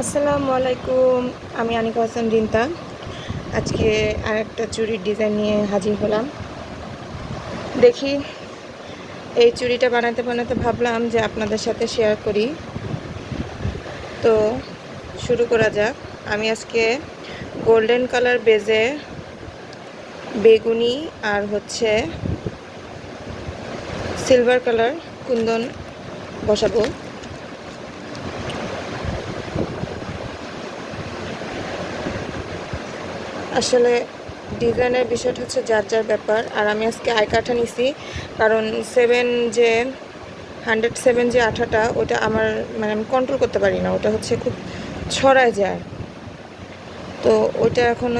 আসসালামু আলাইকুম, আমি আনিকা হাসান রিন্তা। আজকে আর একটা চুড়ির ডিজাইন নিয়ে হাজির হলাম। দেখি, এই চুড়িটা বানাতে বানাতে ভাবলাম যে আপনাদের সাথে শেয়ার করি। তো শুরু করা যাক। আমি আজকে গোল্ডেন কালার বেজে বেগুনি আর হচ্ছে সিলভার কালার কুন্দন বসাবো। আসলে ডিজাইনের বিষয়টা হচ্ছে যার যার ব্যাপার। আর আমি আজকে আই কাঠা নিছি, কারণ সেভেন যে হান্ড্রেড সেভেন যে আঠাটা, ওটা আমার মানে আমি কন্ট্রোল করতে পারি না, ওটা হচ্ছে খুব ছড়ায় যায়। তো ওইটা এখন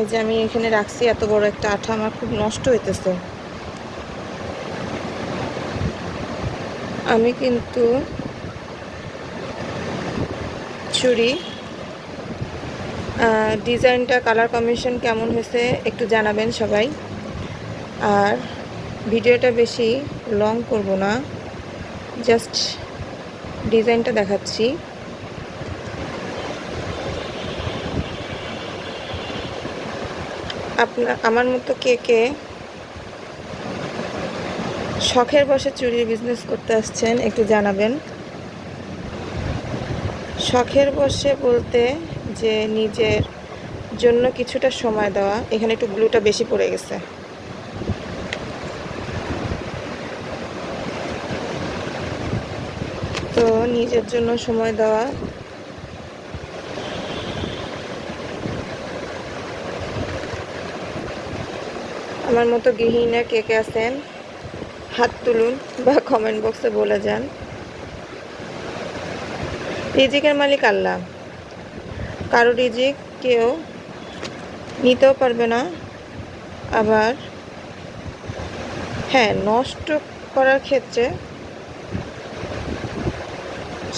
এই যে আমি এখানে রাখছি, এত বড় একটা আঠা আমার খুব নষ্ট হইতেছে। আমি কিন্তু ছুরি ডিজাইনটা কালার কম্বিনেশন কেমন হয়েছে একটু জানাবেন সবাই। আর ভিডিওটা বেশি লং করব না জাস্ট ডিজাইনটা দেখাচ্ছি। আপনার আমার মতো কে কে শখের বসে চুরির বিজনেস করতে আসছেন একটু জানাবেন। শখের বসে বলতে যে নিজের জন্য কিছুটা সময় দেওয়া। এখানে একটু ব্লুটা বেশি পড়ে গেছে। তো নিজের জন্য সময় দেওয়া। আমার মতো গৃহিণীরা কে কে আছেন? হাত তুলুন বা কমেন্ট বক্সে বলে যান। রিজিকের মালিক আল্লাহ। কারও রিজিক কেউ নিতেও পারবে না, আবার হ্যাঁ নষ্ট করার ক্ষেত্রে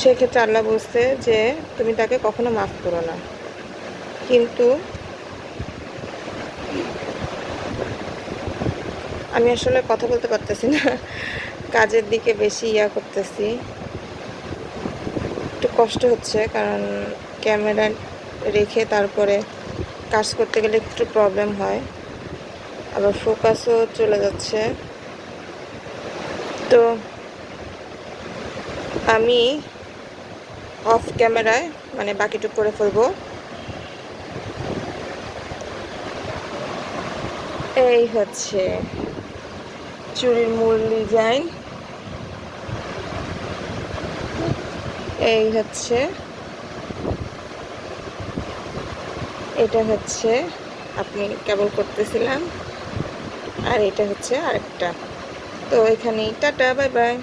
সেক্ষেত্রে আল্লাহ বলছে যে তুমি তাকে কখনো মাফ করো না। কিন্তু আমি আসলে কথা বলতে পারতেছি না, কাজের দিকে বেশি ইয়া করতেছি। একটু কষ্ট হচ্ছে, কারণ ক্যামেরা রেখে তারপরে কাজ করতে গেলে একটু প্রবলেম হয়। আবার ফোকাসও চলে যাচ্ছে। তো আমি অফ ক্যামেরায় মানে বাকিটুক করে ফেলব। এই হচ্ছে চুরির মূল ডিজাইন এই হচ্ছে এটা হচ্ছে আপনি কেবল করতেছিলাম। আর এটা হচ্ছে আরেকটা। তো এখানেই টাটা বাই বাই